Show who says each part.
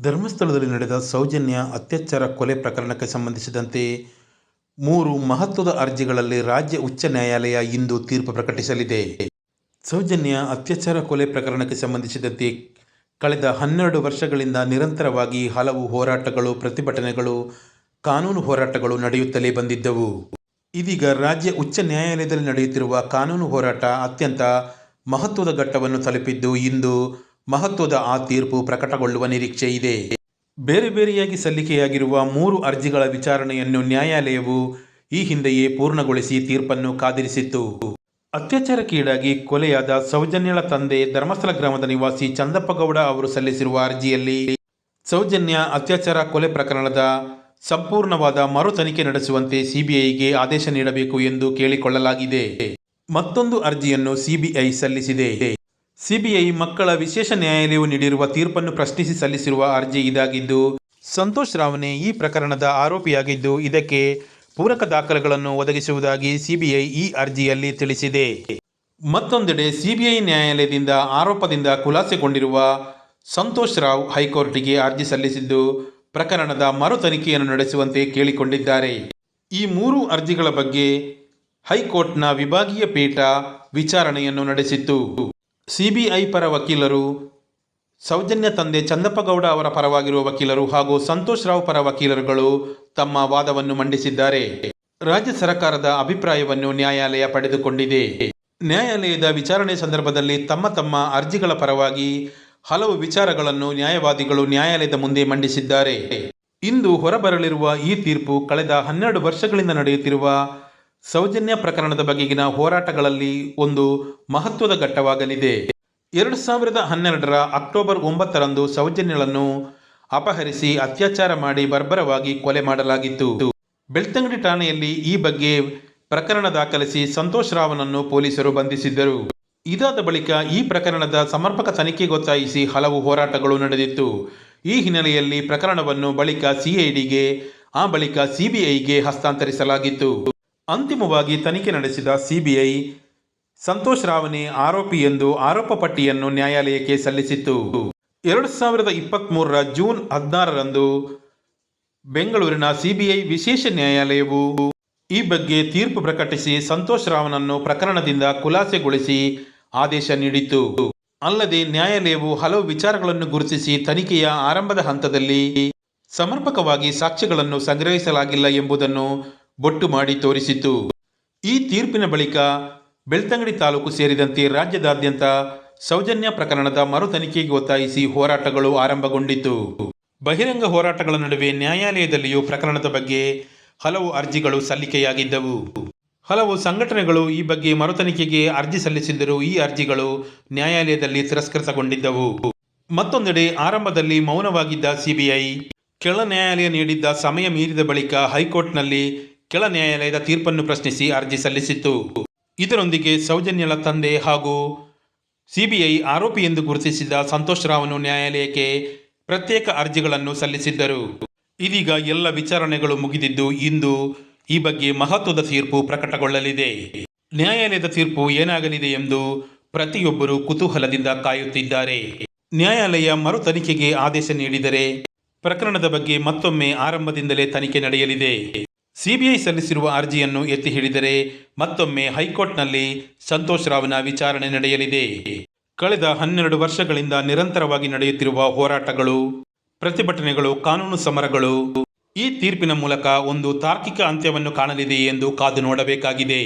Speaker 1: ಧರ್ಮಸ್ಥಳದಲ್ಲಿ ನಡೆದ ಸೌಜನ್ಯ ಅತ್ಯಾಚಾರ ಕೊಲೆ ಪ್ರಕರಣಕ್ಕೆ ಸಂಬಂಧಿಸಿದಂತೆ ಮೂರು ಮಹತ್ವದ ಅರ್ಜಿಗಳಲ್ಲಿ ರಾಜ್ಯ ಉಚ್ಚ ನ್ಯಾಯಾಲಯ ಇಂದು ತೀರ್ಪು ಪ್ರಕಟಿಸಲಿದೆ. ಸೌಜನ್ಯ ಅತ್ಯಾಚಾರ ಕೊಲೆ ಪ್ರಕರಣಕ್ಕೆ ಸಂಬಂಧಿಸಿದಂತೆ ಕಳೆದ ಹನ್ನೆರಡು ವರ್ಷಗಳಿಂದ ನಿರಂತರವಾಗಿ ಹಲವು ಹೋರಾಟಗಳು, ಪ್ರತಿಭಟನೆಗಳು, ಕಾನೂನು ಹೋರಾಟಗಳು ನಡೆಯುತ್ತಲೇ ಬಂದಿದ್ದವು. ಇದೀಗ ರಾಜ್ಯ ಉಚ್ಚ ನ್ಯಾಯಾಲಯದಲ್ಲಿ ನಡೆಯುತ್ತಿರುವ ಕಾನೂನು ಹೋರಾಟ ಅತ್ಯಂತ ಮಹತ್ವದ ಘಟ್ಟವನ್ನು ತಲುಪಿದ್ದು ಇಂದು ಮಹತ್ವದ ಆ ತೀರ್ಪು ಪ್ರಕಟಗೊಳ್ಳುವ ನಿರೀಕ್ಷೆ ಇದೆ. ಬೇರೆ ಬೇರೆಯಾಗಿ ಸಲ್ಲಿಕೆಯಾಗಿರುವ ಮೂರು ಅರ್ಜಿಗಳ ವಿಚಾರಣೆಯನ್ನು ನ್ಯಾಯಾಲಯವು ಈ ಹಿಂದೆಯೇ ಪೂರ್ಣಗೊಳಿಸಿ ತೀರ್ಪನ್ನು ಕಾದಿರಿಸಿತ್ತು. ಅತ್ಯಾಚಾರಕ್ಕೀಡಾಗಿ ಕೊಲೆಯಾದ ಸೌಜನ್ಯಳ ತಂದೆ ಧರ್ಮಸ್ಥಳ ಗ್ರಾಮದ ನಿವಾಸಿ ಚಂದಪ್ಪಗೌಡ ಅವರು ಸಲ್ಲಿಸಿರುವ ಅರ್ಜಿಯಲ್ಲಿ ಸೌಜನ್ಯ ಅತ್ಯಾಚಾರ ಕೊಲೆ ಪ್ರಕರಣದ ಸಂಪೂರ್ಣವಾದ ಮರು ತನಿಖೆ ನಡೆಸುವಂತೆ ಸಿಬಿಐಗೆ ಆದೇಶ ನೀಡಬೇಕು ಎಂದು ಕೇಳಿಕೊಳ್ಳಲಾಗಿದೆ. ಮತ್ತೊಂದು ಅರ್ಜಿಯನ್ನು ಸಿಬಿಐ ಸಲ್ಲಿಸಿದೆ. ಸಿಬಿಐ ಮಕ್ಕಳ ವಿಶೇಷ ನ್ಯಾಯಾಲಯವು ನೀಡಿರುವ ತೀರ್ಪನ್ನು ಪ್ರಶ್ನಿಸಿ ಸಲ್ಲಿಸಿರುವ ಅರ್ಜಿ ಇದಾಗಿದ್ದು, ಸಂತೋಷ್ ರಾವ್ನೆ ಈ ಪ್ರಕರಣದ ಆರೋಪಿಯಾಗಿದ್ದು, ಇದಕ್ಕೆ ಪೂರಕ ದಾಖಲೆಗಳನ್ನು ಒದಗಿಸುವುದಾಗಿ ಸಿಬಿಐ ಈ ಅರ್ಜಿಯಲ್ಲಿ ತಿಳಿಸಿದೆ. ಮತ್ತೊಂದೆಡೆ ಸಿಬಿಐ ನ್ಯಾಯಾಲಯದಿಂದ ಆರೋಪದಿಂದ ಖುಲಾಸೆಗೊಂಡಿರುವ ಸಂತೋಷ್ ರಾವ್ ಹೈಕೋರ್ಟಿಗೆ ಅರ್ಜಿ ಸಲ್ಲಿಸಿದ್ದು, ಪ್ರಕರಣದ ಮರು ತನಿಖೆಯನ್ನು ನಡೆಸುವಂತೆ ಕೇಳಿಕೊಂಡಿದ್ದಾರೆ. ಈ ಮೂರು ಅರ್ಜಿಗಳ ಬಗ್ಗೆ ಹೈಕೋರ್ಟ್ನ ವಿಭಾಗೀಯ ಪೀಠ ವಿಚಾರಣೆಯನ್ನು ನಡೆಸಿತ್ತು. ಸಿಬಿಐ ಪರ ವಕೀಲರು, ಸೌಜನ್ಯ ತಂದೆ ಚಂದಪ್ಪಗೌಡ ಅವರ ಪರವಾಗಿರುವ ವಕೀಲರು ಹಾಗೂ ಸಂತೋಷ್ ರಾವ್ ಪರ ವಕೀಲರುಗಳು ತಮ್ಮ ವಾದವನ್ನು ಮಂಡಿಸಿದ್ದಾರೆ. ರಾಜ್ಯ ಸರ್ಕಾರದ ಅಭಿಪ್ರಾಯವನ್ನು ನ್ಯಾಯಾಲಯ ಪಡೆದುಕೊಂಡಿದೆ. ನ್ಯಾಯಾಲಯದ ವಿಚಾರಣೆ ಸಂದರ್ಭದಲ್ಲಿ ತಮ್ಮ ತಮ್ಮ ಅರ್ಜಿಗಳ ಪರವಾಗಿ ಹಲವು ವಿಚಾರಗಳನ್ನು ನ್ಯಾಯವಾದಿಗಳು ನ್ಯಾಯಾಲಯದ ಮುಂದೆ ಮಂಡಿಸಿದ್ದಾರೆ. ಇಂದು ಹೊರಬರಲಿರುವ ಈ ತೀರ್ಪು ಕಳೆದ ಹನ್ನೆರಡು ವರ್ಷಗಳಿಂದ ನಡೆಯುತ್ತಿರುವ ಸೌಜನ್ಯ ಪ್ರಕರಣದ ಬಗೆಗಿನ ಹೋರಾಟಗಳಲ್ಲಿ ಒಂದು ಮಹತ್ವದ ಘಟ್ಟವಾಗಲಿದೆ. ಎರಡು ಸಾವಿರದ ಹನ್ನೆರಡರ ಅಕ್ಟೋಬರ್ ಒಂಬತ್ತರಂದು ಸೌಜನ್ಯಳನ್ನು ಅಪಹರಿಸಿ ಅತ್ಯಾಚಾರ ಮಾಡಿ ಬರ್ಬರವಾಗಿ ಕೊಲೆ ಮಾಡಲಾಗಿತ್ತು. ಬೆಳ್ತಂಗಡಿ ಠಾಣೆಯಲ್ಲಿ ಈ ಬಗ್ಗೆ ಪ್ರಕರಣ ದಾಖಲಿಸಿ ಸಂತೋಷ್ ರಾವ್ನನ್ನು ಪೊಲೀಸರು ಬಂಧಿಸಿದ್ದರು. ಇದಾದ ಬಳಿಕ ಈ ಪ್ರಕರಣದ ಸಮರ್ಪಕ ತನಿಖೆಗೊತ್ತಾಯಿಸಿ ಹಲವು ಹೋರಾಟಗಳು ನಡೆದಿತ್ತು. ಈ ಹಿನ್ನೆಲೆಯಲ್ಲಿ ಪ್ರಕರಣವನ್ನು ಬಳಿಕ ಸಿಐಡಿಗೆ, ಆ ಬಳಿಕ ಸಿಬಿಐಗೆ ಹಸ್ತಾಂತರಿಸಲಾಗಿತ್ತು. ಅಂತಿಮವಾಗಿ ತನಿಖೆ ನಡೆಸಿದ ಸಿಬಿಐ, ಸಂತೋಷ್ ರಾವನೆ ಆರೋಪಿ ಎಂದು ಆರೋಪ ಪಟ್ಟಿಯನ್ನು ನ್ಯಾಯಾಲಯಕ್ಕೆ ಸಲ್ಲಿಸಿತ್ತು. ಎರಡು ಸಾವಿರದ ಇಪ್ಪತ್ತ್ಮೂರರ ಜೂನ್ ಹದಿನಾರರಂದು ಬೆಂಗಳೂರಿನ ಸಿಬಿಐ ವಿಶೇಷ ನ್ಯಾಯಾಲಯವು ಈ ಬಗ್ಗೆ ತೀರ್ಪು ಪ್ರಕಟಿಸಿ ಸಂತೋಷ್ ರಾವ್ನನ್ನು ಪ್ರಕರಣದಿಂದ ಖುಲಾಸೆಗೊಳಿಸಿ ಆದೇಶ ನೀಡಿತು ಅಲ್ಲದೆ ನ್ಯಾಯಾಲಯವು ಹಲವು ವಿಚಾರಗಳನ್ನು ಗುರುತಿಸಿ ತನಿಖೆಯ ಆರಂಭದ ಹಂತದಲ್ಲಿ ಸಮರ್ಪಕವಾಗಿ ಸಾಕ್ಷ್ಯಗಳನ್ನು ಸಂಗ್ರಹಿಸಲಾಗಿಲ್ಲ ಎಂಬುದನ್ನು ಬೊಟ್ಟು ಮಾಡಿ ತೋರಿಸಿತು ಈ ತೀರ್ಪಿನ ಬಳಿಕ ಬೆಳ್ತಂಗಡಿ ತಾಲೂಕು ಸೇರಿದಂತೆ ರಾಜ್ಯದಾದ್ಯಂತ ಸೌಜನ್ಯ ಪ್ರಕರಣದ ಮರು ತನಿಖೆಗೆ ಒತ್ತಾಯಿಸಿ ಹೋರಾಟಗಳು ಆರಂಭಗೊಂಡಿತು ಬಹಿರಂಗ ಹೋರಾಟಗಳ ನಡುವೆ ನ್ಯಾಯಾಲಯದಲ್ಲಿಯೂ ಪ್ರಕರಣದ ಬಗ್ಗೆ ಹಲವು ಅರ್ಜಿಗಳು ಸಲ್ಲಿಕೆಯಾಗಿದ್ದವು. ಹಲವು ಸಂಘಟನೆಗಳು ಈ ಬಗ್ಗೆ ಮರು ತನಿಖೆಗೆ ಅರ್ಜಿ ಸಲ್ಲಿಸಿದ್ದರೂ ಈ ಅರ್ಜಿಗಳು ನ್ಯಾಯಾಲಯದಲ್ಲಿ ತಿರಸ್ಕೃತಗೊಂಡಿದ್ದವು. ಮತ್ತೊಂದೆಡೆ ಆರಂಭದಲ್ಲಿ ಮೌನವಾಗಿದ್ದ ಸಿಬಿಐ, ಕೆಳ ನ್ಯಾಯಾಲಯ ನೀಡಿದ್ದ ಸಮಯ ಮೀರಿದ ಬಳಿಕ ಹೈಕೋರ್ಟ್ನಲ್ಲಿ ಕೆಳ ನ್ಯಾಯಾಲಯದ ತೀರ್ಪನ್ನು ಪ್ರಶ್ನಿಸಿ ಅರ್ಜಿ ಸಲ್ಲಿಸಿತ್ತು. ಇದರೊಂದಿಗೆ ಸೌಜನ್ಯಳ ತಂದೆ ಹಾಗೂ ಸಿಬಿಐ ಆರೋಪಿ ಎಂದು ಗುರುತಿಸಿದ ಸಂತೋಷ್ ರಾವ್ನು ನ್ಯಾಯಾಲಯಕ್ಕೆ ಪ್ರತ್ಯೇಕ ಅರ್ಜಿಗಳನ್ನು ಸಲ್ಲಿಸಿದ್ದರು. ಇದೀಗ ಎಲ್ಲ ವಿಚಾರಣೆಗಳು ಮುಗಿದಿದ್ದು ಇಂದು ಈ ಬಗ್ಗೆ ಮಹತ್ವದ ತೀರ್ಪು ಪ್ರಕಟಗೊಳ್ಳಲಿದೆ. ನ್ಯಾಯಾಲಯದ ತೀರ್ಪು ಏನಾಗಲಿದೆ ಎಂದು ಪ್ರತಿಯೊಬ್ಬರು ಕುತೂಹಲದಿಂದ ಕಾಯುತ್ತಿದ್ದಾರೆ. ನ್ಯಾಯಾಲಯ ಮರು ತನಿಖೆಗೆ ಆದೇಶ ನೀಡಿದರೆ ಪ್ರಕರಣದ ಬಗ್ಗೆ ಮತ್ತೊಮ್ಮೆ ಆರಂಭದಿಂದಲೇ ತನಿಖೆ ನಡೆಯಲಿದೆ. ಸಿಬಿಐ ಸಲ್ಲಿಸಿರುವ ಅರ್ಜಿಯನ್ನು ಎತ್ತಿ ಹಿಡಿದರೆ ಮತ್ತೊಮ್ಮೆ ಹೈಕೋರ್ಟ್ನಲ್ಲಿ ಸಂತೋಷ್ ರಾವ್ನ ವಿಚಾರಣೆ ನಡೆಯಲಿದೆ. ಕಳೆದ ಹನ್ನೆರಡು ವರ್ಷಗಳಿಂದ ನಿರಂತರವಾಗಿ ನಡೆಯುತ್ತಿರುವ ಹೋರಾಟಗಳು, ಪ್ರತಿಭಟನೆಗಳು, ಕಾನೂನು ಸಮರಗಳು ಈ ತೀರ್ಪಿನ ಮೂಲಕ ಒಂದು ತಾರ್ಕಿಕ ಅಂತ್ಯವನ್ನು ಕಾಣಲಿದೆ ಎಂದು ಕಾದು ನೋಡಬೇಕಾಗಿದೆ.